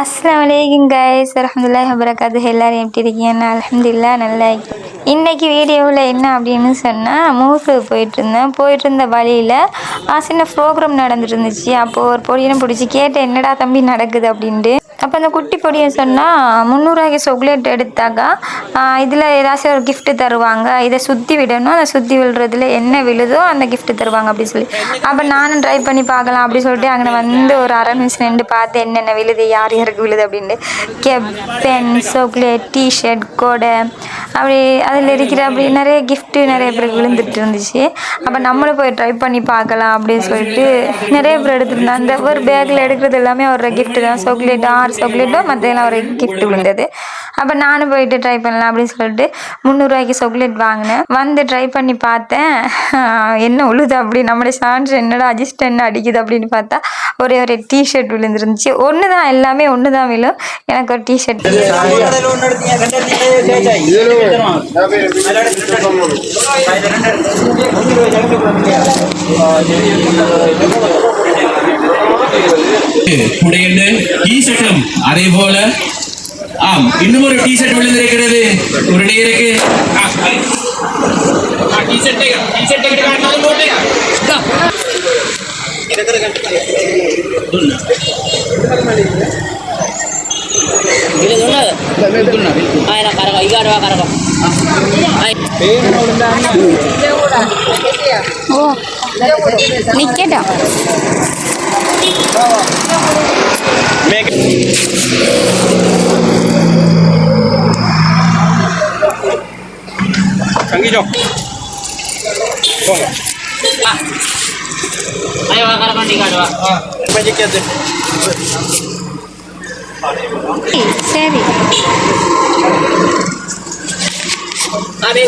அஸ்லாம் வலைக்கும் கைஸ் அலமதுல்லாஹ் வபரகாத்து எல்லோரும் எப்படி இருக்கீங்க அலமதுல்லா நல்லா இருக்கேன் இன்றைக்கி வீடியோவில் என்ன அப்படின்னு சொன்னால் மூக்கு போயிட்டுருந்தேன். போயிட்டுருந்த போயிட்டு இருந்த வழியில் சின்ன ப்ரோக்ராம் நடந்துட்டு இருந்துச்சு. அப்போது ஒரு பொடியனை பிடிச்சி கேட்டேன் என்னடா தம்பி நடக்குது? அப்படின்ட்டு. அப்போ அந்த குட்டி பொடியை சொன்னால் முந்நூறுவாய்க்கு சாக்லேட் எடுத்தாக்கா இதில் ஏதாச்சும் ஒரு கிஃப்ட்டு தருவாங்க. இதை சுற்றி விடணும். அதை சுற்றி விடுறதுல என்ன விழுதோ அந்த கிஃப்ட்டு தருவாங்க அப்படி சொல்லி. அப்போ நானும் ட்ரை பண்ணி பார்க்கலாம் அப்படி சொல்லிட்டு அங்கே வந்து ஒரு அரை நிமிஷம் நின்று பார்த்து என்னென்ன விழுது யார் யாருக்கு விழுது அப்படின்ட்டு. கெப் பென் சாக்லேட் டிஷர்ட் கோடை அப்படி அதில் இருக்கிற அப்படி நிறைய gift நிறைய பேருக்கு விழுந்துட்டு இருந்துச்சு. அப்போ நம்மளும் போய் ட்ரை பண்ணி பார்க்கலாம் அப்படின்னு சொல்லிட்டு நிறைய பேர் எடுத்துருந்தேன் அந்த ஒரு பேக்கில் எடுக்கிறது எல்லாமே ஒரு gift தான். சாக்லேட் ஆறு சாக்லேட்டோ மற்ற எல்லாம் ஒரு gift விழுந்தது. அப்போ நானும் போயிட்டு ட்ரை பண்ணலாம் அப்படின்னு சொல்லிட்டு முந்நூறுரூவாய்க்கு சாக்லேட் வாங்கினேன் வந்து ட்ரை பண்ணி பார்த்தேன் என்ன உழுது அப்படி நம்மளுடைய சான்ஸ் என்னடா அஜிஸ்ட் என்ன அடிக்குது அப்படின்னு பார்த்தா ஒரே ஒரு டிஷர்ட் விழுந்துருந்துச்சு ஒன்று தான் எல்லாமே ஒன்று தான் விழும் எனக்கு ஒரு டிஷர்ட் உடையண்டு டி ஷர்ட்டும் அதே போல ஆம் இன்னும் ஒரு டி ஷர்ட் விழுந்திருக்கிறது ஒரு நேருக்கு ఆయన కరగ ఇగాడు கொஞ்சம் போங்க சரி அப்படியே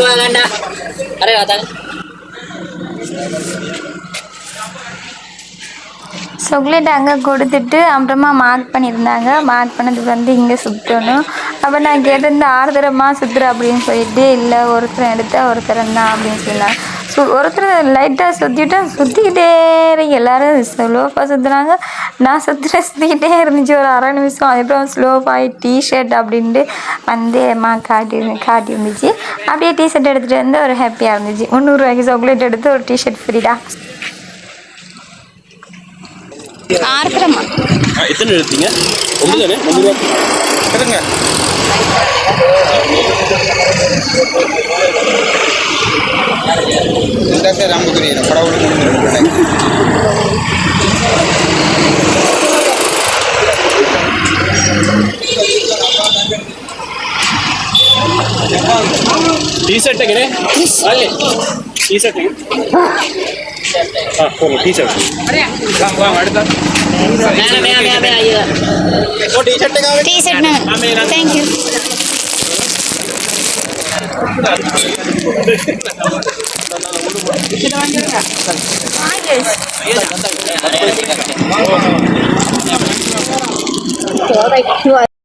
அங்கே கொடுத்துட்டு அப்புறமா மார்க் பண்ணியிருந்தாங்க மார்க் பண்ணதுக்கு வந்து இங்கே சுற்றணும் அப்போ நான் கேட்டிருந்த ஆறு தரமாக சுற்றுற அப்படின்னு சொல்லிட்டு இல்லை ஒருத்தரை எடுத்தால் ஒருத்தர் தான் அப்படின்னு சொன்னாங்க. சு ஒருத்தர் லைட்டாக சுற்றிட்டா சுற்றிக்கிட்டே இருக்கு எல்லாரும் ஸ்லோஃபாக சுற்றுனாங்க நான் சுற்றுற சுற்றிக்கிட்டே இருந்துச்சு. ஒரு அரை நிமிஷம். அதுக்கப்புறம் ஸ்லோவாகி டிஷர்ட் அப்படின்ட்டு வந்து அம்மா காட்டி காட்டி இருந்துச்சு. அப்படியே டிஷர்ட் எடுத்துகிட்டு வந்து ஒரு ஹாப்பியாக இருந்துச்சு. முந்நூறுரூவாய்க்கு சாக்லேட் எடுத்து ஒரு டிஷர்ட் ஃப்ரீடா ஆர்த்தரமா ஆ, எத்தனை எடுத்தீங்க ஒன்று தானே முந்நூறுவா எடுங்க ಇಂಡಸ್ಟ್ರಿ ರಾಮಗುರಿ ಪಡವಳು ಟೀ ಶರ್ಟ್ ಹೇಗೆ ಅಲ್ಲಿ ಟೀ ಶರ್ಟ್ ಹೇಗೆ T shirt thank you Thank you.